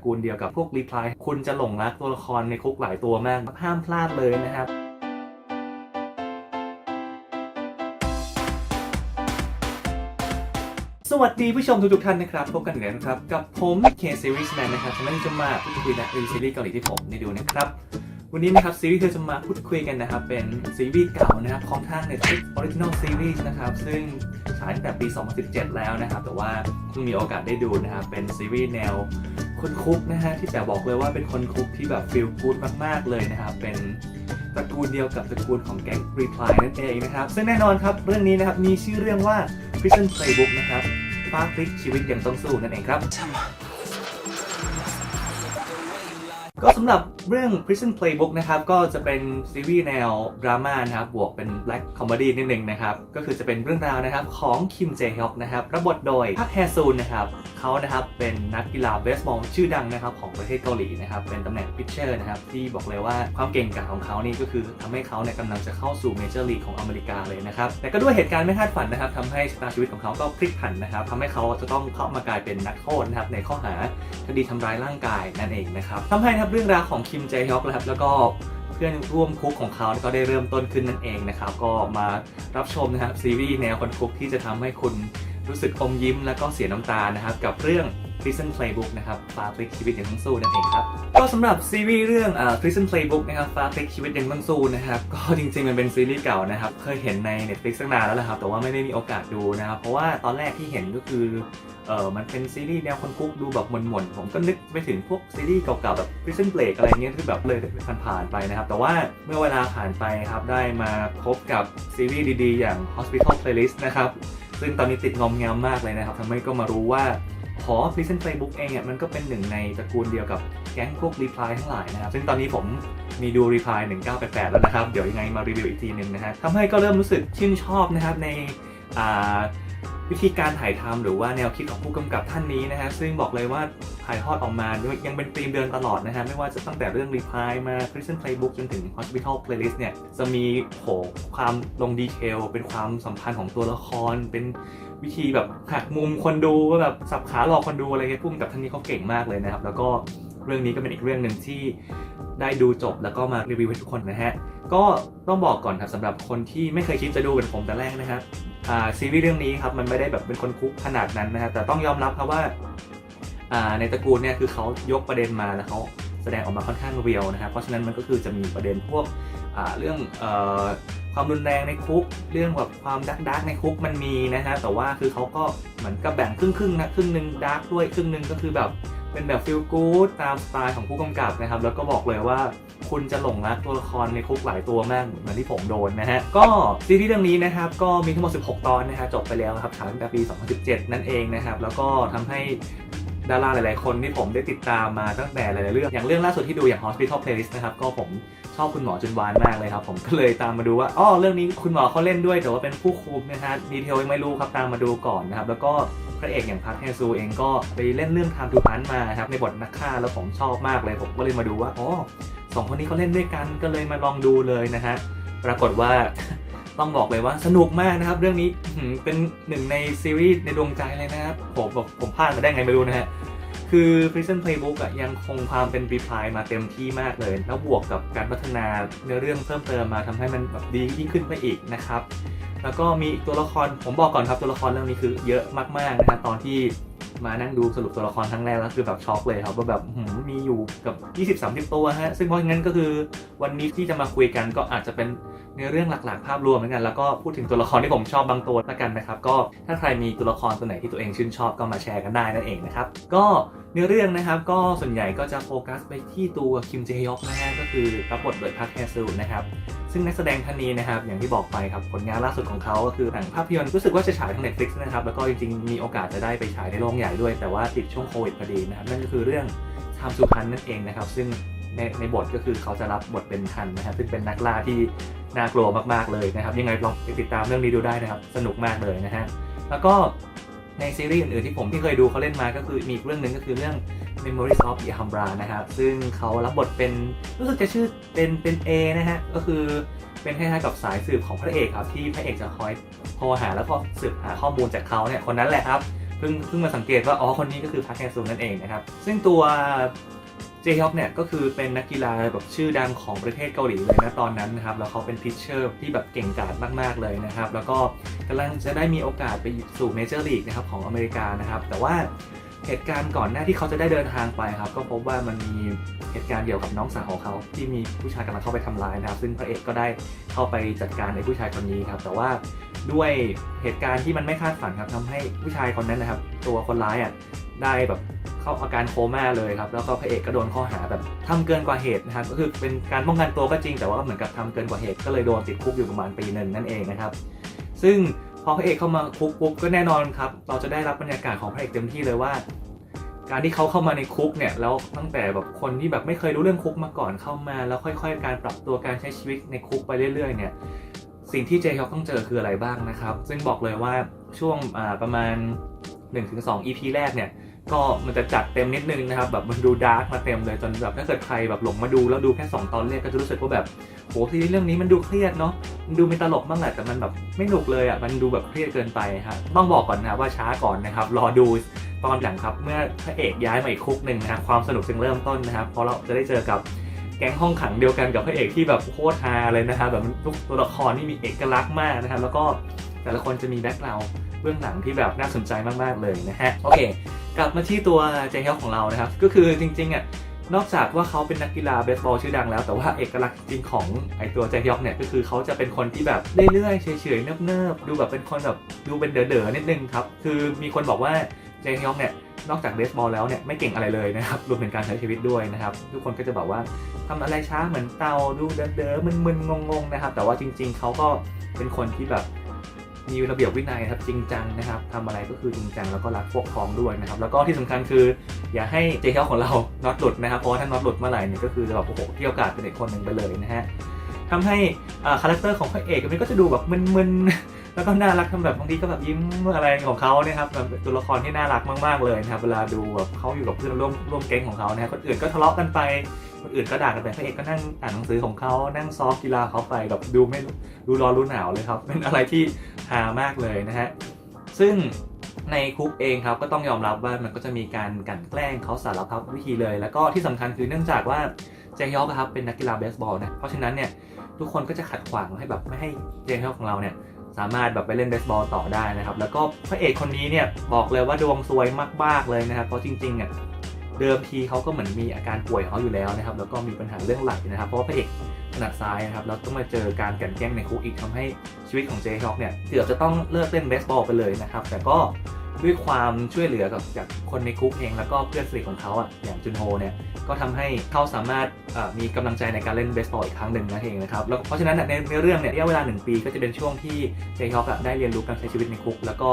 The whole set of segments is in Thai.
ระกูลเดียวกับพวกรีพลายคุณจะหลงรักตัวละครในคุกหลายตัวมากห้ามพลาดเลยนะครับสวัสดีผู้ชมทุกๆท่านนะครับ พบกันอีกแล้วนะครับ กับผมเคซีรีส์แมนนะครับทำให้จะมาพูดคุยในซีรีส์เกาหลีที่ผมได้ดูนะครับ วันนี้นะครับซีรีส์ที่จะมาพูดคุยกันนะครับ เป็นซีรีส์เก่านะครับของทาง Netflix Original Series นะครับ ซึ่งฉายตั้งแต่ปี 2017 แล้วนะครับ แต่ว่าเพิ่งมีโอกาสได้ดูนะครับ เป็นซีรีส์แนว คนคุกนะฮะที่แต่บอกเลยว่าเป็นคนคุกที่แบบฟิลกู๊ดมากๆเลยนะครับเป็นตระกูลเดียวกับตระกูลของแก๊งรีพลายนั่นเองนะครับซึ่งแน่นอนครับเรื่องนี้นะครับมีชื่อเรื่องว่า Prison Playbook นะครับฟ้าพลิกชีวิตยังต้องสู้นั่นเองครับ ก็สำหรับเรื่อง Prison Playbook นะครับ ก็จะเป็นซีรีส์แนวดราม่านะครับ บวกเป็น Black Comedy นิดนึงนะครับ ก็คือจะเป็นเรื่องราวนะครับของคิมเจฮอกนะครับ รับบทโดยพักแฮซูนนะครับ เขานะครับเป็นนักกีฬาเบสบอลชื่อดังนะครับ ของประเทศเกาหลีนะครับ เป็นตำแหน่งพิชเชอร์นะครับ ที่บอกเลยว่าความเก่งกาจของเขานี่ก็คือทำให้เขาเนี่ยกำลังจะเข้าสู่เมเจอร์ลีกของอเมริกาเลยนะครับ แต่ก็ด้วยเหตุการณ์ไม่คาดฝันนะครับทำให้ชะตาชีวิตของเขาก็พลิกผันนะครับทำให้เขาจะต้องเข้ามากลายเป็นนักโทษนะครับในข้อหาคดีทำร้ายร่างกายนั่นเองนะครับทำให้นะครับเรื่องราวของคิมเจฮยอกนะครับแล้วก็เพื่อนร่วมคุกของเขาก็ได้เริ่มต้นขึ้นนั่นเองนะครับก็มารับชมนะครับซีรีส์แนวคนคุกที่จะทำให้คุณรู้สึกอมยิ้มแล้วก็เสียน้ำตานะครับกับเรื่อง Prison Playbook นะครับฟาพลิกชีวิตยังต้องสู้นั่นเองครับ ก็สำหรับซีรีส์เรื่องอ่า Prison Playbook นะครับฟาพลิกชีวิตยังต้องสู้นะครับก็จริงๆมันเป็นซีรีส์เก่านะครับเคยเห็นใน Netflix ตั้งนานแล้วแหละครับแต่ว่าไม่ได้มีโอกาสดูนะครับเพราะว่าตอนแรกที่เห็นก็คือ เออมันเป็นซีรีส์แนวคนคุกดูแบบหม่นๆ ผมก็นึกไปถึงพวกซีรีส์เก่าๆ แบบ Prison Break อะไรเงี้ยที่แบบเลยผ่านๆไปนะครับ แต่ว่าเมื่อเวลาผ่านไปครับ ได้มาพบกับซีรีส์ดีๆ อย่าง Hospital Playlist นะครับ ซึ่งตอนนี้ติดงอมแงมมากเลยนะครับทำให้ก็มารู้ว่าหอ Prison Playbook เองเนี่ยมันก็เป็นหนึ่งในตระกูลเดียวกับแก๊งพวก Reply ทั้งหลายนะครับ ซึ่งตอนนี้ผมมีดู Reply 1988 แล้วนะครับ เดี๋ยวยังไงมารีวิวอีกทีหนึ่งนะฮะทำให้ก็เริ่มรู้สึกชื่นชอบนะครับในอ่า วิธีการถ่ายทำหรือว่าแนวคิดของผู้กำกับท่านนี้นะฮะซึ่งบอกเลยว่าถ่ายทอดออกมายังเป็นธีมเดินตลอดนะฮะไม่ว่าจะตั้งแต่เรื่อง Reply มา Prison Playbook จนถึง Hospital Playlist เนี่ยจะมีโหความลงดีเทล เป็นความสัมพันธ์ของตัวละคร เป็นวิธีแบบหักมุมคนดูแบบสับขาหลอกคนดูอะไรเงี้ยพุ่มกับท่านนี้เขาเก่งมากเลยนะครับแล้วก็ เรื่องนี้ก็เป็นอีกเรื่องหนึ่งที่ได้ดูจบแล้วก็มารีวิวให้ทุกคนนะฮะ ก็ต้องบอกก่อนครับสำหรับคนที่ไม่เคยคิดจะดูเป็นผมแต่แรกนะครับซีรีส์เรื่องนี้ครับมันไม่ได้แบบเป็นคนคุกขนาดนั้นนะครับแต่ต้องยอมรับครับว่าในตระกูลเนี่ยคือเขายกประเด็นมาแล้วเขาแสดงออกมาค่อนข้างเรียลนะครับเพราะฉะนั้นมันก็คือจะมีประเด็นพวกเรื่องอความรุนแรงในคุก เรื่องแบบความดักดักในคุกมันมีนะฮะแต่ว่าคือเขาก็เหมือนกับแบ่งครึ่งครึ่งๆนะครึ่งหนึ่งดักด้วยครึ่งหนึ่งก็คือแบบ เป็นแบบฟิลกู๊ดตามสไตล์ของผู้กำกับนะครับ แล้วก็บอกเลยว่าคุณจะหลงรักตัวละครในคุกหลายตัวมากเหมือนที่ผมโดนนะฮะ ก็ซีรีส์เรื่องนี้นะครับ ก็มีทั้งหมด 16 ตอนนะฮะจบไปแล้วครับฉายตั้งแต่ปี 2017 นั่นเองนะครับ แล้วก็ทำให้ดาราหลาย ๆ คนที่ผมได้ติดตามมาตั้งแต่หลาย ๆ เรื่อง อย่างเรื่องล่าสุดที่ดูอย่าง Hospital Playlist นะครับ ก็ผม อบคุณหมอจุนวานมากเลยครับ ผมก็เลยตามมาดูว่าอ๋อเรื่องนี้คุณหมอเขาเล่นด้วยแต่ว่าเป็นผู้คุมนะฮะดีเทลยังไม่รู้ครับตามมาดูก่อนนะครับแล้วก็พระเอกอย่างพัทแฮซูเองก็ไปเล่นเรื่อง Time to Hunt มาครับในบทนักฆ่าแล้วผมชอบมากเลย ผมก็เลยมาดูว่าอ๋อสองคนนี้เขาเล่นด้วยกันก็เลยมาลองดูเลยนะฮะปรากฏว่าต้องบอกเลยว่าสนุกมากนะครับ เรื่องนี้เป็นหนึ่งในซีรีส์ในดวงใจเลยนะครับผมผมพลาดมาได้ไงไม่รู้นะฮะ คือ Prison Playbook อะยังคงความเป็น reply มาเต็มที่มากเลย แล้วบวกกับการพัฒนาเนื้อเรื่องเพิ่มเติมมาทำให้มันแบบดียิ่งขึ้นไปอีกนะครับ แล้วก็มีตัวละครผมบอกก่อนครับตัวละครเรื่องนี้คือเยอะมากๆนะครับตอนที่มานั่งดูสรุปตัวละครครั้งแรกแล้วคือแบบช็อกเลยครับว่าแบบอื้อหือมีอยู่กับ 20-30 ตัวฮะซึ่งเพราะงั้นก็คือวันนี้ที่จะมาคุยกันก็อาจจะเป็น เนื้อเรื่องหลักๆ ภาพรวมเหมือนกันแล้วก็พูดถึงตัวละครที่ผมชอบบางตัวล้วกันนะครับก็ถ้าใครมีตัวละครตัวไหนที่ตัวเองชื่นชอบก็มาแชร์กันได้นั่นเองนะครับก็เนื้อเรื่องนะครับก็ส่วนใหญ่ก็จะโฟกัสไปที่ตัวคิมเจฮยอกนะฮะก็คือรับบทโดยพักแฮซูนะครับซึ่งนักแสดงท่านนี้นะครับอย่างที่บอกไปครับผลงานล่าสุดของเขาก็คือหนังภาพยนตร์รู้สึกว่าจะฉายทาง Netflix นะครับแล้วก็จริงๆมีโอกาสจะได้ไปฉายในโรงใหญ่ด้วย แต่ว่าติดช่วงโควิดพอดีนะครับนั่นก็คือเรื่องทามสุพันนั่นเองนะครับซึ่งในในบทก็คือเขาจะรับบทเป็นทันนะครับซึ่งเป็นนักล่าที่ น่ากลัวมากๆเลยนะครับ ยังไงลองไปติดตามเรื่องนี้ดูได้นะครับ สนุกมากเลยนะฮะแล้วก็ในซีรีส์อื่นๆที่ผมที่เคยดูเขาเล่นมาก็คือมีเรื่องหนึ่งก็คือเรื่อง Memories of the Umbra นะครับซึ่งเขารับบทเป็นรู้สึกจะชื่อเป็นเป็น A นะฮะก็คือเป็นคล้ายๆกับสายสืบของพระเอกครับที่พระเอกจะคอยโทรหาแล้วก็สืบหาข้อมูลจากเขาเนี่ยคนนั้นแหละครับเพิ่งเพิ่งมาสังเกตว่าอ๋อคนนี้ก็คือพักแฮซูนั่นเองนะครับซึ่งตัว เจฮยอกเนี่ยก็คือเป็นนักกีฬาแบบชื่อดังของประเทศเกาหลีเลยนะตอนนั้นนะครับ แล้วเขาเป็นพิชเชอร์ที่แบบเก่งกาจมาก ๆ เลยนะครับ แล้วก็กำลังจะได้มีโอกาสไปสู่เมเจอร์ลีกนะครับของอเมริกานะครับ แต่ว่าเหตุการณ์ก่อนหน้าที่เขาจะได้เดินทางไปครับ ก็พบว่ามันมีเหตุการณ์เกี่ยวกับน้องสาวของเขา ที่มีผู้ชายกำลังเข้าไปทำร้ายนะครับ ซึ่งพระเอกก็ได้เข้าไปจัดการในผู้ชายคนนี้ครับ แต่ว่าด้วยเหตุการณ์ที่มันไม่คาดฝันครับทำให้ผู้ชายคนนั้นนะครับ ตัวคนร้ายอะได้แบบ เข้าอาการโคม่าเลยครับ แล้วก็พระเอกก็โดนข้อหาแบบทำเกินกว่าเหตุนะครับ ก็คือเป็นการป้องกันตัวก็จริงแต่ว่าเหมือนกับทำเกินกว่าเหตุก็เลยโดนติดคุกอยู่ประมาณปีหนึ่งนั่นเองนะครับ ซึ่งพอพระเอกเข้ามาคุกปุ๊บก็แน่นอนครับ เราจะได้รับบรรยากาศของพระเอกเต็มที่เลยว่า การที่เขาเข้ามาในคุกเนี่ยแล้วตั้งแต่แบบคนที่แบบไม่เคยรู้เรื่องคุกมาก่อนเข้ามา แล้วค่อย ๆ การปรับตัวการใช้ชีวิตในคุกไปเรื่อย ๆ เนี่ยสิ่งที่เจฮอกต้องเจอคืออะไรบ้างนะครับ ซึ่งบอกเลยว่าช่วงประมาณ 1-2 EP แรกเนี่ย ก็มันจะจัดเต็มนิดนึงนะครับแบบมันดูดาร์กมาเต็มเลยจนแบบถ้าเกิดใครแบบหลงมาดูแล้วดูแค่ 2 ตอนแรกก็จะรู้สึกว่าแบบโหซีรีส์เรื่องนี้มันดูเครียดเนาะมันดูไม่ตลกบ้างแหละแต่มันแบบไม่หนุกเลยอะมันดูแบบเครียดเกินไปครับต้องบอกก่อนนะว่าช้าก่อนนะครับรอดูตอนหลังครับเมื่อพระเอกย้ายมาอีกคุกหนึ่งนะคความสนุกจึงเริ่มต้นนะครับเพราะเราจะได้เจอกับแก๊งห้องขังเดียวกันกับพระเอกที่แบบโคตรฮาเลยนะครับแบบทุกตัวละครนี่มีเอกลักษณ์มากนะครับแล้วก็แต่ละคนจะมีแบ็คกราวด์ เบื้องหลังที่แบบน่าสนใจมากๆเลยนะฮะ โอเค กลับมาที่ตัวเจฮยอของเรานะครับ ก็คือจริงๆอะนอกจากว่าเขาเป็นนักกีฬาเบสบอลชื่อดังแล้ว แต่ว่าเอกลักษณ์จริงของไอตัวเจฮยอกเนี่ยก็คือเขาจะเป็นคนที่แบบเรื่อยๆเฉยๆเนิบๆดูแบบเป็นคนแบบดูเป็นเด๋อๆนิดนึงครับ คือมีคนบอกว่าเจฮยอกเนี่ยนอกจากเบสบอลแล้วเนี่ยไม่เก่งอะไรเลยนะครับรวมถึงการใช้ชีวิตด้วยนะครับ ทุกคนก็จะบอกว่าทำอะไรช้าเหมือนเตาดูเด๋อๆมึนๆงงๆนะครับแต่ว่าจริง ๆเขาก็เป็นคนที่แบบ มีระเบียบวินัยครับจริงจังนะครับทำอะไรก็คือจริงจังแล้วก็รักพวกพ้องด้วยนะครับแล้วก็ที่สำคัญคือ อย่าให้เจเทลของเราน็อตหลุดนะครับเพราะว่าถ้าน็อตหลุดเมื่อไหร่เนี่ยก็คือจะแบบโอ้โหที่โอกาสเป็นอีกคนหนึ่งไปเลยนะฮะทำให้คาแรคเตอร์ของพระเอกมันก็จะดูแบบมึนๆแล้วก็น่ารักทำแบบบางทีก็แบบยิ้มอะไรของเขาเนี่ยครับแบบตัวละครที่น่ารักมากๆเลยนะครับเวลาดูแบบเขาอยู่กับเพื่อนร่วมร่วมแก๊งของเขานะครับคนอื่นก็ทะเลาะกันไป คนอื่นก็ด่ากันไปพระเอกก็นั่งอ่านหนังสือของเขานั่งซ้อมกีฬาเขาไปแบบดูไม่ดูร้อนรู้หนาวเลยครับ เป็นอะไรที่ฮามากเลยนะฮะซึ่งในคุกเองครับก็ต้องยอมรับว่ามันก็จะมีการกันแกล้งเขาสารพัดวิธีเลย แล้วก็ที่สำคัญคือเนื่องจากว่าเจฮยอกครับเป็นนักกีฬาเบสบอลนะเพราะฉะนั้นเนี่ยทุกคนก็จะขัดขวางให้แบบไม่ให้เจฮยอกของเราเนี่ยสามารถแบบไปเล่นเบสบอลต่อได้นะครับ แล้วก็พระเอกคนนี้เนี่ยบอกเลยว่าดวงซวยมากๆเลยนะครับ เพราะจริงๆอะ เดิมทีเขาก็เหมือนมีอาการป่วยของเขาอยู่แล้วนะครับ แล้วก็มีปัญหาเรื่องหลักนะครับ เพราะว่าพระเอกถนัดซ้ายนะครับ แล้วต้องมาเจอการกันแกล้งในคุกอีกทำให้ชีวิตของเจฮอกเนี่ยเกือบจะต้องเลิกเล่นเบสบอลไปเลยนะครับ แต่ก็ด้วยความช่วยเหลือกับจากคนในคุกเองแล้วก็เพื่อนสนิทของเขาอะอย่างจุนโฮเนี่ยก็ทำให้เขาสามารถมีกำลังใจในการเล่นเบสบอลอีกครั้งหนึ่งนั่นเองนะครับแล้วเพราะฉะนั้นในในเรื่องเนี่ยระยะเวลา 1 ปีก็จะเป็นช่วงที่เจฮอกได้เรียนรู้การใช้ชีวิตในคุก แล้วก็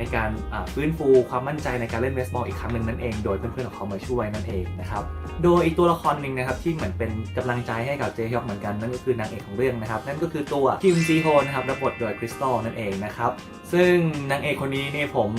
ในการฟื้นฟูความมั่นใจในการเล่นเบสบอลอีกครั้งหนึ่งนั่นเอง โดยเพื่อนๆของเขามาช่วยนั่นเองนะครับ โดยอีกตัวละครหนึ่งนะครับที่เหมือนเป็นกำลังใจให้กับเจฮยอกเหมือนกันนั่นก็คือนางเอกของเรื่องนะครับ นั่นก็คือตัวคิมจีโฮนะครับรับบทโดยคริสตัลนั่นเองนะครับ ซึ่งนางเอกคนนี้เนี่ยผม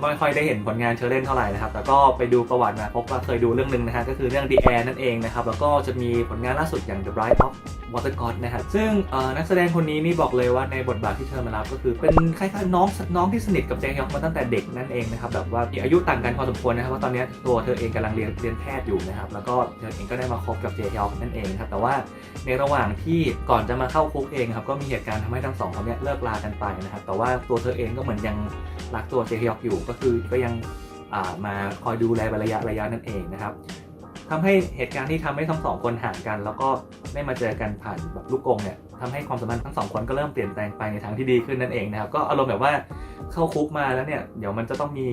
ไม่ค่อยได้เห็นผลงานเชอเล่นเท่าไหร่นะครับ แต่ก็ไปดูประวัติมาพบว่าเคยดูเรื่องหนึ่งนะฮะก็คือเรื่อง The Air นั่นเองนะครับ แล้วก็จะมีผลงานล่าสุดอย่าง The Bride of Water God นะครับซึ่งเอ่อนักแสดงคนนี้นี่บอกเลยว่าในบทบาทที่เธอมารับก็คือเป็นคล้ายๆน้องน้องที่สนิทกับเจยอกมาตั้งแต่เด็กนั่นเองนะครับแบบว่ามีอายุต่างกันพอสมควรนะครับว่าตอนนี้ตัวเธอเองกำลังเรียนเรียนแพทย์อยู่นะครับแล้วก็เธอเองก็ได้มาคบกับเจฮยอกนั่นเองครับแต่ว่าในระหว่างที่ก่อนจะมาเข้าคุกเองครับก็มีเหตุการณ์ทำให้ทั้งสองคนเนี้ยเลิกลากันไปนะครับแต่ว่าตัวเธอเองก็เหมือนยังรักตัวเจฮยอกอยู่ก็คือก็ยังมาคอยดูแลระยะระยะนั่นเองนะครับ ทำให้เหตุการณ์ที่ทำให้ทั้งสองคนห่างกัน แล้วก็ได้มาเจอกันผ่านแบบลูกกงเนี่ยทำให้ความสัมพันธ์ทั้งสองคนก็เริ่มเปลี่ยนแปลงไปในทางที่ดีขึ้นนั่นเองนะครับก็อารมณ์แบบว่าเข้าคุกมาแล้วเนี่ยเดี๋ยวมันจะต้องมี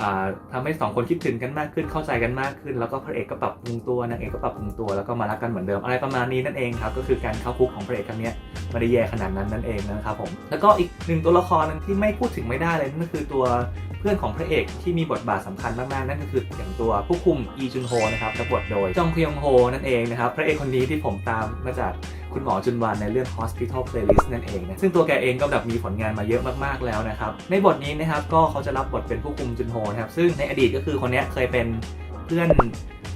อ่าทำให้สองคนคิดถึงกันมากขึ้นเข้าใจกันมากขึ้น แล้วก็พระเอกก็ปรับปรุงตัวนางเอกก็ปรับปรุงตัวแล้วก็มารักกันเหมือนเดิมอะไรประมาณนี้นั่นเองครับก็คือการเข้าคุกของพระเอกครั้งนี้ไม่ได้แย่ขนาดนั้นนั่นเองนะครับผมแล้วก็อีกหนึ่งตัวละครหนึงที่ไม่พูดถึงไม่ได้เลยนั่นก็คือตัว พื่อนของพระเอกที่มีบทบาทสำคัญมากๆ นั่นก็คืออย่างตัวผู้คุมอีจุนโฮนะครับรับบทโดยจองพยองโฮนั่นเองนะครับพระเอกคนนี้ที่ผมตามมาจากคุณหมอจุนวานในเรื่อง Hospital Playlist นั่นเองนะซึ่งตัวแกเองก็แบบมีผลงานมาเยอะมากๆแล้วนะครับ ในบทนี้นะครับก็เขาจะรับบทเป็นผู้คุมจุนโฮนะครับซึ่งในอดีตก็คือคนนี้เคยเป็นเพื่อน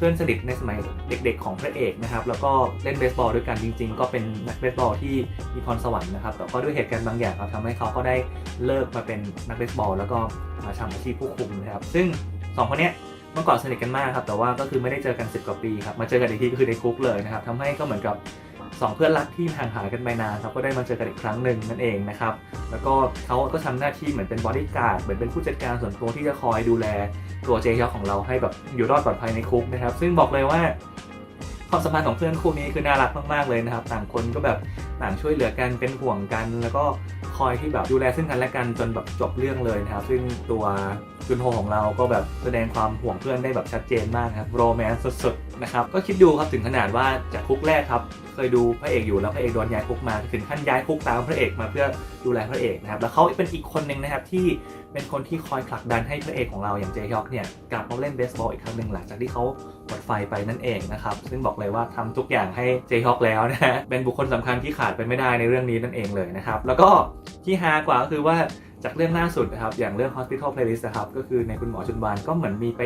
พื่อนสนิทในสมัยเด็ก ๆ ของพระเอกนะครับ แล้วก็เล่นเบสบอลด้วยกันจริง ๆ ก็เป็นนักเบสบอลที่มีพรสวรรค์นะครับ แต่ก็ด้วยเหตุการณ์บางอย่างครับทำให้เขาก็ได้เลิกมาเป็นนักเบสบอล แล้วก็มาทำอาชีพผู้คุมนะครับ ซึ่งสองคนเนี้ยเมื่อก่อนสนิทกันมากครับ แต่ว่าก็คือไม่ได้เจอกัน 10 กว่าปีครับ มาเจอกันอีกทีก็คือในคุกเลยนะครับทำให้ก็เหมือนกับ สองเพื่อนรักที่ห่างหายกันไปนานครับก็ได้มาเจอกันอีกครั้งหนึ่งนั่นเองนะครับ แล้วก็เขาก็ทำหน้าที่เหมือนเป็นบอดี้การ์ดเหมือนเป็นผู้จัดการส่วนตัวที่จะคอยดูแลตัวเจฮยอของเราให้แบบอยู่รอดปลอดภัยในคุกนะครับ ซึ่งบอกเลยว่าความสัมพันธ์ของเพื่อนคู่นี้คือน่ารักมากๆเลยนะครับ ต่างคนก็แบบ ต่างช่วยเหลือกันเป็นห่วงกัน แล้วก็คอยที่แบบดูแลซึ่งกันและกันจนแบบจบเรื่องเลยนะครับ ซึ่งตัวจุนโฮของเราก็แบบแสดงความห่วงเพื่อนได้แบบชัดเจนมากครับโรแมนต์สุดๆนะครับก็คิดดูครับถึงขนาดว่าจากคุกแรกครับเคยดูพระเอกอยู่แล้วพระเอกโดนย้ายคุกมาถึงขั้นย้ายคุกตามพระเอกมาเพื่อดูแลพระเอกนะครับแล้วเขาเป็นอีกคนหนึ่งนะครับที่เป็นคนที่คอยผลักดันให้พระเอกของเราอย่างเจฮยอกเนี่ยกลับมาเล่นเบสบอลอีกครั้งหนึ่งหลังจากที่เขาหมดไฟไปนั่นเองนะครับซึ่งบอกเลยว่าทำทุกอย่างให้เจฮยอกแล้วนะฮะเป็นบุคคลสำคัญที่ขาดไปไม่ได้ในเรื่องนี้นั่นเองเลยนะครับ แล้วก็ที่ฮากว่าก็คือว่าจากเรื่องล่าสุดนะครับ อย่างเรื่อง Hospital Playlist นะครับ ก็คือในคุณหมอชุนบานก็เหมือนมีไป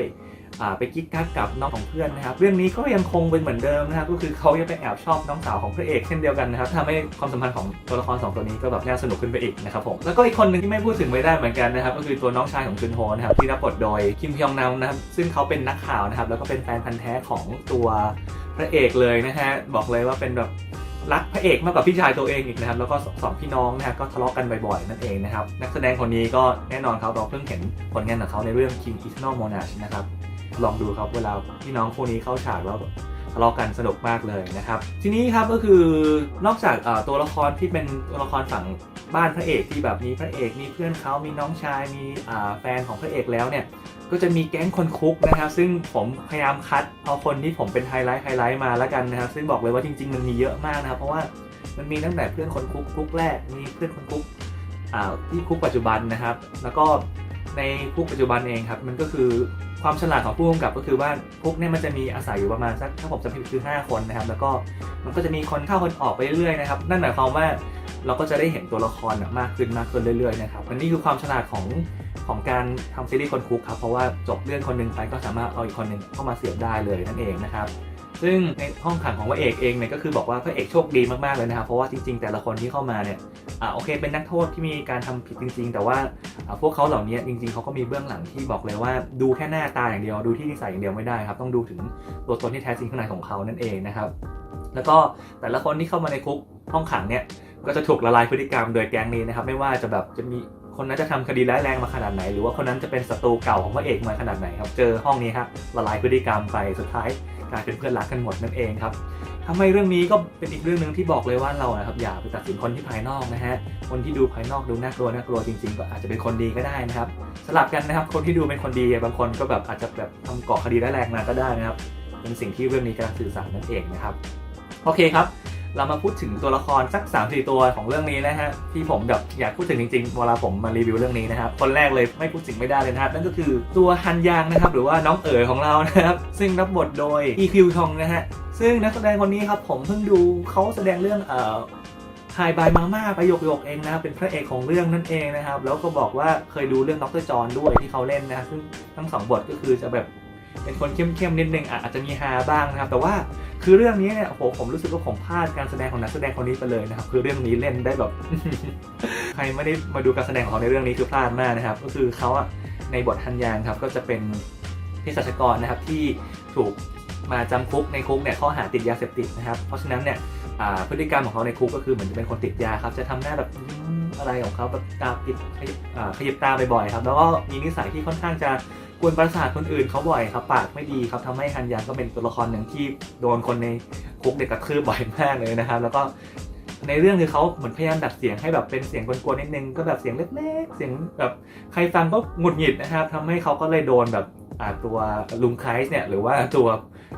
ไปกิ๊กกักกับน้องของเพื่อนนะครับ เรื่องนี้ก็ยังคงเป็นเหมือนเดิมนะครับ ก็คือเขายังไปแอบชอบน้องสาวของพระเอกเช่นเดียวกันนะครับทำให้ความสัมพันธ์ของตัวละครสองตัวนี้ก็แบบน่าสนุกขึ้นไปอีกนะครับผม แล้วก็อีกคนหนึ่งที่ไม่พูดถึงไม่ได้เหมือนกันนะครับ ก็คือตัวน้องชายของจุนโฮนะครับที่รับบทโดยคิมพยองนำนะครับ ซึ่งเขาเป็นนักข่าวนะครับ แล้วก็เป็นแฟนพันธ์แท้ของตัวพระเอกเลยนะฮะ บอกเลยว่าเป็นแบบ รักพระเอกมากกว่าพี่ชายตัวเองอีกนะครับแล้วก็สองพี่น้องนะฮะก็ทะเลาะกันบ่อยๆนั่นเองนะครับนักแสดงคนนี้ก็แน่นอนครับเราเพิ่งเห็นผลงานของเขาในเรื่อง King Eternal Monarch นะครับลองดูครับเวลาพี่น้องคู่นี้เข้าฉากแล้วทะเลาะกันสนุกมากเลยนะครับ ทีนี้ครับก็คือนอกจากตัวละครที่เป็นตัวละครฝั่ง บ้านพระเอกที่แบบมีพระเอกมีเพื่อนเขามีน้องชายมีแฟนของพระเอกแล้วเนี่ยก็จะมีแก๊งคนคุกนะครับ ซึ่งผมพยายามคัดเอาคนที่ผมเป็นไฮไลท์ไฮไลท์มาแล้วกันนะครับ ซึ่งบอกเลยว่าจริง ๆ มันมีเยอะมากนะครับ เพราะว่ามันมีตั้งแต่เพื่อนคนคุกคุกแรกมีเพื่อนคนคุกที่คุกปัจจุบันนะครับ แล้วก็ ในคุกปัจจุบันเองครับ มันก็คือความฉลาดของผู้กำกับก็คือว่าคุกเนี่ยมันจะมีอาศัยอยู่ประมาณสักถ้าผมจำไม่ผิดคือ 5 คนนะครับ แล้วก็มันก็จะมีคนเข้าคนออกไปเรื่อยๆนะครับ นั่นหมายความว่าเราก็จะได้เห็นตัวละครมากขึ้นมากขึ้นเรื่อยๆนะครับอันนี้คือความฉลาดของของการทำซีรีส์คนคุกครับเพราะว่าจบเรื่องคนหนึ่งไปก็สามารถเอาอีกคนหนึ่งเข้ามาเสียบได้เลยนั่นเองนะครับ ซึ่งในห้องขังของพระเอกเองเนี่ยก็คือบอกว่าพระเอกโชคดีมากๆเลยนะครับเพราะว่าจริงๆ แต่ละคนที่เข้ามาเนี่ยอ่าโอเค เป็นนักโทษที่มีการทำผิดจริง ๆ แต่ว่าอ่าพวกเขาเหล่านี้จริง ๆเขาก็มีเบื้องหลังที่บอกเลยว่าดูแค่หน้าตาอย่างเดียวดูที่นิสัยอย่างเดียวไม่ได้ครับต้องดูถึงตัวตนที่แท้จริงข้างในของเขานั่นเองนะครับแล้วก็แต่ละคนที่เข้ามาในคุกห้องขังเนี่ยก็จะถูกละลายพฤติกรรมโดยแก๊งนี้นะครับไม่ว่าจะแบบจะมีคนนั้นจะทำคดีร้ายแรงมาขนาดไหน หรือว่าคนนั้นจะเป็นศัตรูเก่าของพระเอกมาขนาดไหนครับ เจอห้องนี้ครับละลายพฤติกรรมไปสุดท้าย กลายเป็นเพื่อนรักกันหมดนั่นเองครับทำให้เรื่องนี้ก็เป็นอีกเรื่องหนึ่งที่บอกเลยว่าเรานะครับอย่าไปตัดสินคนที่ภายนอกนะฮะคนที่ดูภายนอกดูน่ากลัวน่ากลัวจริงๆ ก็อาจจะเป็นคนดีก็ได้นะครับสลับกันนะครับ คนที่ดูเป็นคนดีบางคนก็แบบอาจจะแบบทำก่อคดีได้แรงมาก็ได้นะครับ เป็นสิ่งที่เรื่องนี้กำลังสื่อสารนั่นเองนะครับโอเคครับ เรามาพูดถึงตัวละครสัก3 4ตัวของเรื่องนี้นะฮะที่ผมแบบอยากพูดถึงจริงๆเวลาผมมารีวิวเรื่องนี้นะครับคนแรกเลยไม่พูดถึงไม่ได้เลยนะครับนั่นก็คือตัวฮันยางนะครับหรือว่าน้องเอ๋ยของเรานะครับซึ่งรับบทโดยอีคิวทองนะฮะซึ่งนักแสดงคนนี้ครับผมเพิ่งดูเขาแสดงเรื่องเอ่อไฮบายมาม่าไปหยกหยกๆเองนะครับเป็นพระเอกของเรื่องนั่นเองนะครับแล้วก็บอกว่าเคยดูเรื่องดรจอห์จอนด้วยที่เขาเล่นนะซึ่งทั้งสองบทก็คือจะแบบ เป็นคนเข้มๆนิดนึงอาจจะมีฮาบ้างนะครับ แต่ว่าคือเรื่องนี้เนี่ยโอ้โหผมรู้สึกว่าผมพลาดการแสดงของนักแสดงคนนี้ไปเลยนะครับ คือเรื่องนี้เล่นได้แบบ ใครไม่ได้มาดูการแสดงของเขาในเรื่องนี้คือพลาดมากนะครับ ก็คือเขาอะในบทฮันยางครับ ก็จะเป็นเภสัชกรนะครับที่ถูกมาจำคุกในคุกเนี่ยข้อหาติดยาเสพติดนะครับ เพราะฉะนั้นเนี่ยพฤติกรรมของเขาในคุกก็คือเหมือนจะเป็นคนติดยาครับ จะทำหน้าแบบอะไรของเขาแบบตาปิดขยิบตาบ่อยๆครับ แล้วก็มีนิสัยที่ค่อนข้างจะ วนประสาทคนอื่นเขาบ่อยครับ ปากไม่ดีครับทำให้ฮันยางก็เป็นตัวละครหนึ่งที่โดนคนในคุกเด็กกระทืบบ่อยมากเลยนะครับ แล้วก็ในเรื่องคือเขาเหมือนพยายามดัดเสียงให้แบบเป็นเสียงกวนๆนิดนึงก็แบบเสียงเล็กๆ เสียงแบบใครฟังก็หงุดหงิดนะครับทำให้เขาก็เลยโดนแบบตัวลุงไคส์เนี่ยหรือว่าตัว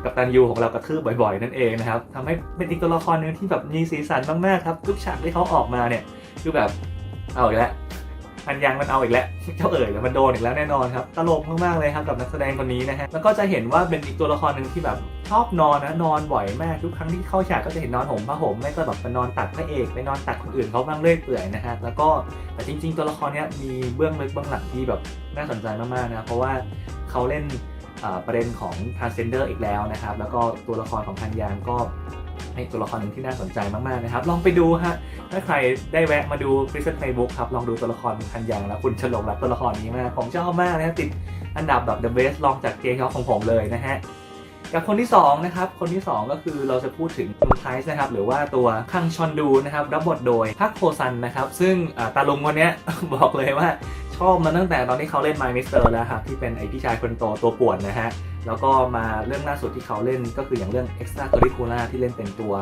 กับตันยูของเรากระทืบบ่อยๆ นั่นเองนะครับทำให้เป็นอีกตัวละครหนึ่งที่แบบมีสีสันมากๆครับทุกฉากที่เขาออกมาเนี่ยคือแบบเอาอีกแล้ว อันยังมันเอาอีกแล้ว เจ้าเอ๋ยมันโดนอีกแล้วแน่นอนครับ ตลกมากๆเลยครับกับนักแสดงคนนี้นะฮะ แล้วก็จะเห็นว่าเป็นอีกตัวละครหนึ่งที่แบบชอบนอนนะนอนบ่อยมากทุกครั้งที่เข้าฉากก็จะเห็นนอนห่มผ้าห่มไม่ก็แบบไปนอนตักพระเอกไปนอนตักคนอื่นเขาบ้างเรื่อยเปื่อยนะฮะแล้วก็แต่จริง ๆ ตัวละครเนี้ยมีเบื้องลึกเบื้องหลังที่แบบน่าสนใจมากๆนะเพราะว่าเขาเล่น ประเด็นของ transgender อีกแล้วนะครับ แล้วก็ตัวละครของพันยางก็ให้ตัวละครหนึ่งที่น่าสนใจมากๆนะครับ ลองไปดูฮะถ้าใครได้แวะมาดู Prison Playbook ครับ ลองดูตัวละครพันยางแล้วคุณจะหลงรักตัวละครนี้มากผมชอบมากนะติดอันดับแบบ the best ลองจากเกมของผมเลยนะฮะกับคนที่2นะครับ คนที่ 2 ก็คือเราจะพูดถึงลุงไทส์นะครับ หรือว่าตัวคังชอนดูนะครับ รับบทโดยพักโพซันนะครับ ซึ่งตาลุงคนนี้บอกเลยว่า ชอบมาตั้งแต่ตอนที่เขาเล่น My Mister แล้วครับที่เป็นไอพี่ชายคนโตตัวป่วนนะฮะ แล้วก็มาเรื่องล่าสุดที่เขาเล่นก็คืออย่างเรื่อง Extra Curricular ที่เล่นเป็นตัว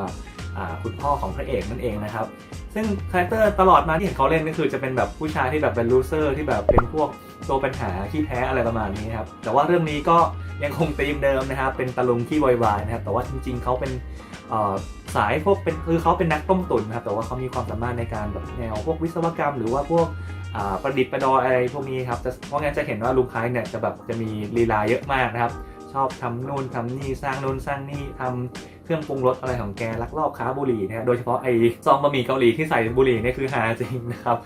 คุณพ่อของพระเอกนั่นเองนะครับ ซึ่งคาแรคเตอร์ตลอดมาที่เห็นเขาเล่นก็คือจะเป็นแบบผู้ชายที่แบบเป็นลูเซอร์ที่แบบเป็นพวกตัวปัญหาขี้แพ้อะไรประมาณนี้ครับ แต่ว่าเรื่องนี้ก็ยังคงธีมเดิมนะครับ เป็นตะลุงที่วายๆนะครับ แต่ว่าจริงๆเขาเป็น สายพวกเป็นคือเขาเป็นนักต้มตุ๋นนะครับแต่ว่าเขามีความสามารถในการแบบแนวพวกวิศวกรรม หรือว่าพวกประดิษฐ์ประดอยอะไรพวกนี้ครับเพราะงั้นจะเห็นว่าลุงคล้ายเนี่ยจะแบบจะมีลีลาเยอะมากนะครับ ชอบทำนู่นทำนี่สร้างนู่นสร้างนี่ทำเครื่องปรุงรสอะไรของแกลักลอบค้าบุหรี่นะฮะโดยเฉพาะไอ้ซองบะหมี่เกาหลีที่ใส่บุหรี่เนี่ยคือหาจริงนะครับ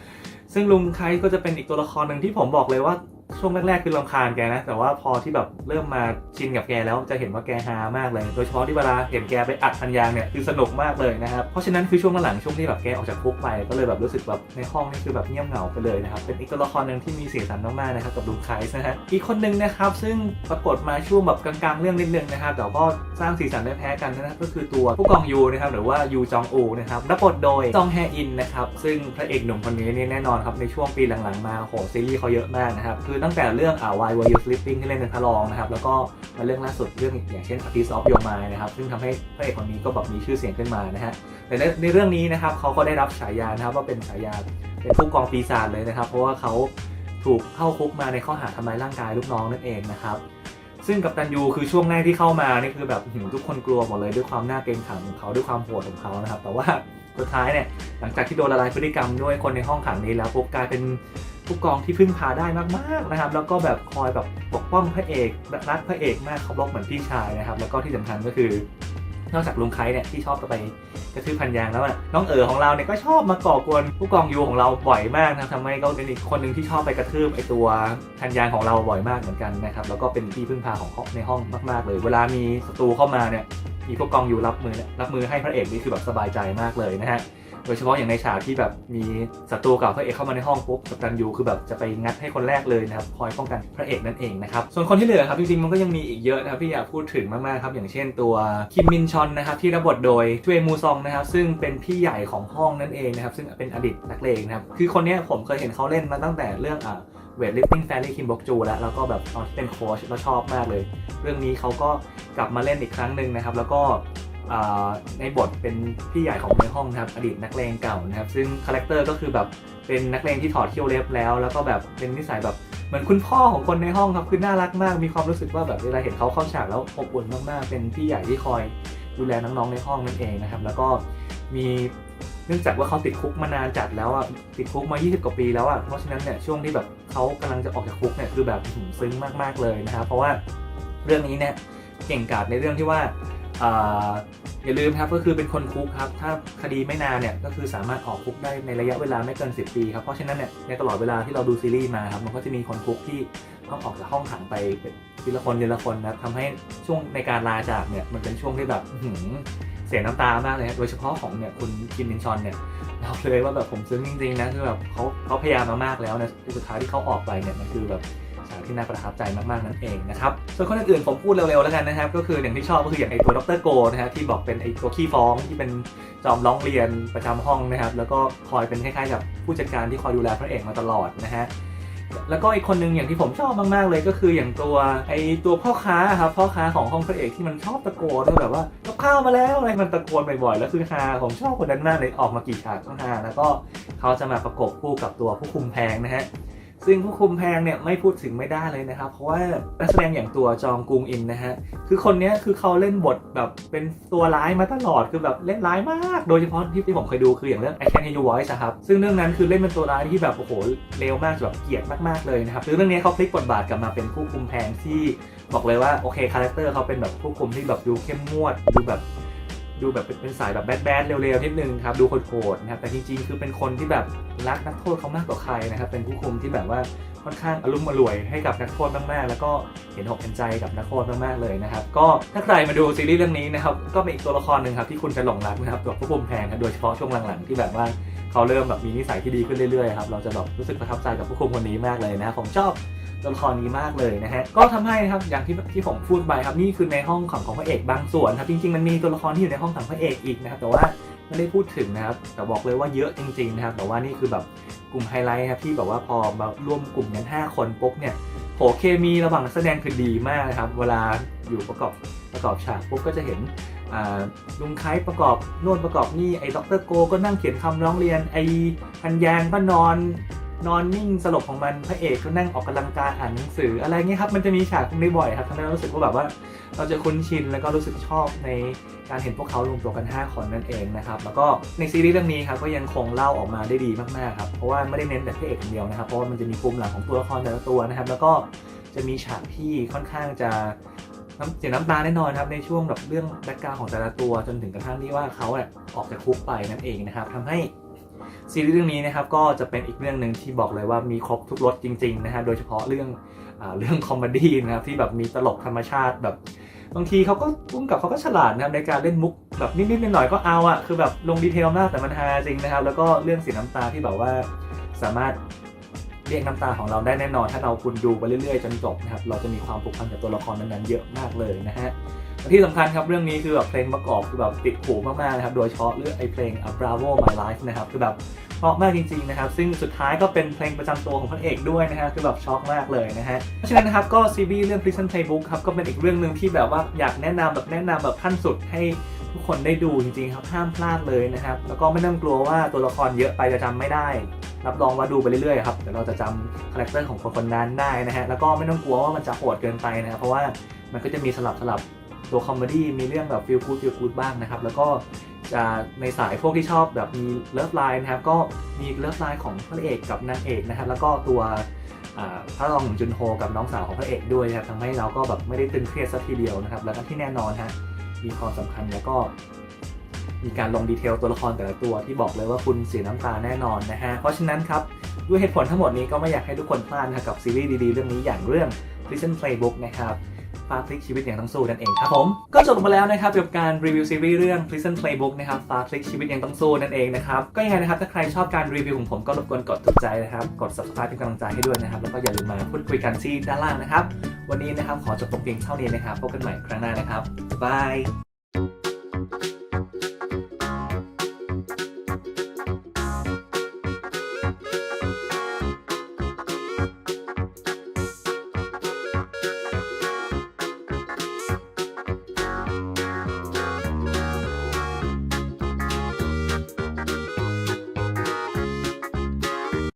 ซึ่งลุงไคก็จะเป็นอีกตัวละครหนึ่งที่ผมบอกเลยว่า ช่วงแรกๆคือลำคาญแกนะ แต่ว่าพอที่แบบเริ่มมาชินกับแกแล้วจะเห็นว่าแกฮามากเลย โดยเฉพาะที่เวลาเห็นแกไปอัดพันยางเนี่ยคือสนุกมากเลยนะครับ เพราะฉะนั้นคือช่วงหลังช่วงที่แบบแกออกจากคุกไปก็เลยแบบรู้สึกแบบในห้องนี่คือแบบเงียบเหงาไปเลยนะครับ เป็นอีกตัวละครหนึ่งที่มีสีสันมากๆนะครับกับลุงไคนะฮะ อีกคนหนึ่งนะครับซึ่งปรากฏมาช่วงแบบกลางๆเรื่องนิดนึงนะครับแต่ก็สร้างสีสันไม่แพ้กันนะก็คือตัวผู้กองยูนะครับหรือว่ายูจองอูนะครับรับบทโดยจองแฮอินนะครับซึ่งพระเอกหนุ่มคนนี้เนี่ยแน่นอนครับในช่วงปีหลังๆมาโหซีรีส์เขาเยอะมากนะครับคือตั้ง้งแต่เรื่องอ่า Why Were You Sleeping ที่เล่นเป็นพระรองนะครับแล้วก็มาเรื่องล่าสุดเรื่องอย่างเช่น A Piece of Your Mind นะครับซึ่งทำให้พระเอกคนนี้ก็แบบมีชื่อเสียงขึ้นมานะฮะแต่ในในเรื่องนี้นะครับเขาก็ได้รับฉายานะครับว่าเป็นฉายาเป็นผู้กองปีศาจเลยนะครับ เพราะว่าเขาถูกเข้าคุกมาในข้อหาทำร้ายร่างกายลูกน้องนั่นเองนะครับซึ่งกับตันยูคือช่วงแรกที่เข้ามานี่คือแบบทุกคนกลัวหมดเลยด้วยความน่าเกรงขามของเขาด้วยความโหดของเขานะครับ แต่ว่าสุดท้ายเนี่ยหลังจากที่โดนละลายพฤติกรรมด้วยคนในห้องขังนี้แล้วปุ๊บกลายเป็น ผู้กองที่พึ่งพาได้มากๆนะครับ แล้วก็แบบคอยแบบปกป้องพระเอกรักพระเอกมากเคารพเหมือนพี่ชายนะครับ แล้วก็ที่สำคัญก็คือนอกจากลุงไคเนี่ยที่ชอบไปกระทืบพันยางแล้วน้องเอ๋อของเราเนี่ยก็ชอบมาก่อกวนผู้กองยูของเราบ่อยมากนะทำให้ก็เป็นอีกคนหนึ่งที่ชอบไปกระทืบไอตัวพันยางของเราบ่อยมากเหมือนกันนะครับแล้วก็เป็นที่พึ่งพาของในห้องมากๆ เลย เวลามีศัตรูเข้ามาเนี่ยมีผู้กองยูรับมือรับมือให้พระเอกนี่คือแบบสบายใจมากเลยนะฮะ โดยเฉพาะอย่างในฉากที่แบบมีศัตรูเกับพระเอกเข้ามาในห้องปุ๊บกัปตันยูคือแบบจะไปงัดให้คนแรกเลยนะครับคอยป้องกันพระเอกนั่นเองนะครับส่วนคนที่เหลือครับจริงๆมันก็ยังมีอีกเยอะนะครับที่อยากพูดถึงมากๆครับอย่างเช่นตัวคิมมินชอนนะครับที่รับบทโดยทเวมูซองนะครับซึ่งเป็นพี่ใหญ่ของห้องนั่นเองนะครับซึ่งเป็นอดีตนักเลงนะครับคือคนนี้ผมเคยเห็นเขาเล่นมาตั้งแต่เรื่องอ่าเวทลิฟติ้งแฟรี่คิมบอกจูแล้วแล้วก็แบบตอนที่เป็นโค้ชแล้วชอบมากเลย เรื่องนี้เขาก็กลับมาเล่นอีกครั้งหนึ่งนะครับแล้วก็ ในบทเป็นพี่ใหญ่ของในห้องนะครับอดีตนักเลงเก่านะครับ ซึ่งคาแรคเตอร์ก็คือแบบเป็นนักเลงที่ถอดเขี้ยวเล็บแล้ว แล้วก็แบบเป็นนิสัยแบบเหมือนคุณพ่อของคนในห้องครับคือน่ารักมาก มีความรู้สึกว่าแบบเวลาเห็นเขาเข้าฉากแล้วอบอุ่นมากๆ เป็นพี่ใหญ่ที่คอยดูแลน้องๆในห้องนั่นเองนะครับ แล้วก็มีเนื่องจากว่าเขาติดคุกมานานจัดแล้วอะติดคุกมา 20 กว่าปีแล้วอะเพราะฉะนั้นเนี่ยช่วงที่แบบเขากำลังจะออกจากคุกเนี่ยคือแบบซึ้งมากๆเลยนะครับเพราะว่าเรื่องนี้เนี่ยเก่งกาจในเรื่องที่ว่า อย่าลืมครับก็คือเป็นคนคุกครับ ถ้าคดีไม่นานเนี่ยก็คือสามารถออกคุกได้ในระยะเวลาไม่เกิน 10 ปีครับ เพราะฉะนั้นเนี่ยในตลอดเวลาที่เราดูซีรีส์มาครับมันก็จะมีคนคุกที่ต้องออกจากห้องขังไปเป็นทีละคนทีละคนนะครับทำให้ช่วงในการลาจากเนี่ยมันเป็นช่วงที่แบบหือเสียน้ำตามากเลยโดยเฉพาะของเนี่ยคุณคิมมินชอนเนี่ยบอกเลยว่าแบบผมซึ้งจริงๆนะคือแบบเขาเขาพยายามมามากแล้วนะสุดท้ายที่เขาออกไปเนี่ยมันคือแบบ ฉากที่น่าประทับใจมากๆนั่นเองนะครับส่วนคนอื่นๆผมพูดเร็วๆแล้วกันนะครับก็คืออย่างที่ชอบก็คืออย่างไอตัวดรโกนะฮะที่บอกเป็นไอตัวขี้ฟ้องที่เป็นจอมร้องเรียนประจำห้องนะครับแล้วก็คอยเป็นคล้ายๆกับผู้จัดการที่คอยดูแลพระเอกมาตลอดนะฮะแล้วก็อีกคนหนึ่งอย่างที่ผมชอบมากๆเลยก็คืออย่างตัวไอตัวพ่อค้าครับพ่อค้าของห้องพระเอกที่มันชอบตะโกนแบบว่ากับข้าวมาแล้วอะไรมันตะโกนบ่อยๆแล้วคือฮาผมชอบคนนั้นมากเลยออกมากี่ฉากก็ฮาแล้วก็เขาจะมาประกบคู่กับตัวผู้คุมแพงนะฮะ ซึ่งผู้คุมแพงเนี่ยไม่พูดถึงไม่ได้เลยนะครับ เพราะว่านักแสดงอย่างตัวจองกุงอินนะฮะคือคนนี้คือเขาเล่นบทแบบเป็นตัวร้ายมาตลอดคือแบบเล่นร้ายมาก โดยเฉพาะที่ที่ผมเคยดูคืออย่างเรื่อง I Can Hear Your Voice ครับซึ่งเรื่องนั้นคือเล่นเป็นตัวร้ายที่แบบโอ้โหเลวมากแบบเกลียดมากๆเลยนะครับคือเรื่องนี้เขาพลิกบทบาทกลับมาเป็นผู้คุมแพงที่บอกเลยว่าโอเคคาแรคเตอร์เขาเป็นแบบผู้คุมที่แบบดูเข้มงวดดูแบบ ดูแบบเป็นสายแบบแบดแบดเร็วๆนิดนึงครับดูโหดๆนะครับแต่จริงๆคือเป็นคนที่แบบรักนักโทษเขามากกว่าใครนะครับเป็นผู้คุมที่แบบว่าค่อนข้างอารมณ์อร่วยให้กับนักโทษมากๆ แล้วก็เห็นอกเห็นใจกับนักโทษมากๆเลยนะครับ ก็ถ้าใครมาดูซีรีส์เรื่องนี้นะครับก็เป็นอีกตัวละครหนึ่งครับที่คุณจะหลงรักนะครับกับผู้คุมแทนครับโดยเฉพาะช่วงหลังๆที่แบบว่าเขาเริ่มแบบมีนิสัยที่ดีขึ้นเรื่อยๆครับเราจะแบบรู้สึกประทับใจกับผู้คุมคนนี้มากเลยนะครับผมชอบ ตัวละครนี้มากเลยนะฮะก็ทำให้นะครับอย่างที่ที่ผมพูดไปครับนี่คือในห้องของของพระเอกบางส่วนครับจริงๆมันมีตัวละครที่อยู่ในห้องของพระเอกอีกนะครับแต่ว่าไม่ได้พูดถึงนะครับ แต่บอกเลยว่าเยอะจริงๆนะครับ แต่ว่านี่คือแบบกลุ่มไฮไลท์ครับที่แบบว่าพอมาร่วมกลุ่มกัน5คนปุ๊บเนี่ยโหเคมีระหว่างแสดงคือดีมากนะครับ เวลาอยู่ประกอบประกอบฉากปุ๊บก็จะเห็นลุงไคล้ประกอบโน่นประกอบนี่ไอ้ด็อกเตอร์โกก็นั่งเขียนคำร้องเรียนไอ้พันยางก็นอน นอนนิ่งสลบของมันพระเอกก็นั่งออกกำลังกายอ่านหนังสือ อะไรเงี้ยครับมันจะมีฉากพวกนี้บ่อยครับทำให้เรารู้สึกว่าแบบว่า เราจะคุ้นชินแล้วก็รู้สึกชอบในการเห็นพวกเขารวมตัวกัน 5 คนนั่นเองนะครับแล้วก็ในซีรีส์เรื่องนี้ครับก็ยังคงเล่าออกมาได้ดีมากๆครับเพราะว่าไม่ได้เน้นแต่พระเอกคนเดียวนะครับเพราะว่ามันจะมีปุ่มหลังของตัวละครแต่ละตัวนะครับแล้วก็จะมีฉากที่ค่อนข้างจะน้ำเสียน้ำตาแน่นอนครับในช่วงแบบเรื่องแบ็กกราวของแต่ละตัวจนถึงกระทั่งที่ว่าเขาเนี่ยออกจากคุกไปนั่นเองนะครับทำให้ ซีรีส์เรื่องนี้นะครับก็จะเป็นอีกเรื่องหนึ่งที่บอกเลยว่ามีครบทุกรสจริงๆนะฮะโดยเฉพาะเรื่องอเรื่องคอมเมดี้นะครับที่แบบมีตลกธรรมชาติแบบบางทีเขาก็พุ่งกับเขาก็ฉลาดนะครับในการเล่นมุกแบบนิดๆหน่อยๆก็เอาอะคือแบบลงดีเทลมากแต่มันฮาจริงนะครับ แล้วก็เรื่องสีน้ำตาที่แบบว่าสามารถเรียกน้ำตาของเราได้แน่นอน ถ้าเราคุณดูไปเรื่อยๆจนจบนะครับเราจะมีความผูกพันกับตัวละครนั้นๆเยอะมากเลยนะฮะ ที่สำคัญครับเรื่องนี้คือแบบเพลงประกอบคือแบบติดหูมากๆนะครับ โดยเฉพาะเรื่องไอเพลง A Bravo My Life นะครับคือแบบเพราะมากจริงๆนะครับ ซึ่งสุดท้ายก็เป็นเพลงประจำตัวของพระเอกด้วยนะฮะคือแบบช็อกมากเลยนะฮะเพราะฉะนั้นนะครับก็ซีรีส์เรื่อง Prison Playbook ครับก็เป็นอีกเรื่องหนึ่งที่แบบว่าอยากแนะนำแบบแนะนำแบบขั้นสุดให้ทุกคนได้ดูจริงๆครับห้ามพลาดเลยนะครับแล้วก็ไม่ต้องกลัวว่าตัวละครเยอะไปจะจำไม่ได้รับรองว่าดูไปเรื่อยๆครับเดี๋ยวเราจะจำคาแรคเตอร์ของคนคนนั้นได้นะฮะแล้วก็ไม่ต้องกลัวว่ามันจะโหดเกินไปนะครับเพราะว่ามันก็จะมีสลับสลับ ตัวคอมเมดี้มีเรื่องแบบฟิลกูดฟิลกูดบ้างนะครับ แล้วก็จะในสายพวกที่ชอบแบบมีเลิฟไลน์นะครับ ก็มีเลิฟไลน์ของพระเอกกับนางเอกนะครับ แล้วก็ตัวพระรองของจุนโฮกับน้องสาวของพระเอกด้วยนะครับทำให้เราก็แบบไม่ได้ตึงเครียดสักทีเดียวนะครับ แล้วก็ที่แน่นอนฮะมีความสำคัญแล้วก็ มีการลงดีเทลตัวละครแต่ละตัวที่บอกเลยว่าคุณเสียน้ำตาแน่นอนนะฮะเพราะฉะนั้นครับด้วยเหตุผลทั้งหมดนี้ก็ไม่อยากให้ทุกคนพลาดนะครับกับซีรีส์ดีๆ เรื่องนี้อย่างเรื่อง Prison Playbook นะครับ ฟาพลิกชีวิตอย่างต้องสู้นั่นเองครับผม ก็จบลงมาแล้วนะครับกับการรีวิวซีรีส์เรื่อง Prison Playbook นะครับฟาพลิกชีวิตอย่างต้องสู้นั่นเองนะครับ ก็ยังไงนะครับถ้าใครชอบการรีวิวของผมก็รบกวนกดถูกใจนะครับ กด subscribe เป็นกำลังใจให้ด้วยนะครับ แล้วก็อย่าลืมมาพูดคุยกันที่ด้านล่างนะครับ วันนี้นะครับขอจบตรงเพียงเท่านี้นะครับ พบกันใหม่ครั้งหน้านะครับบ๊ายบาย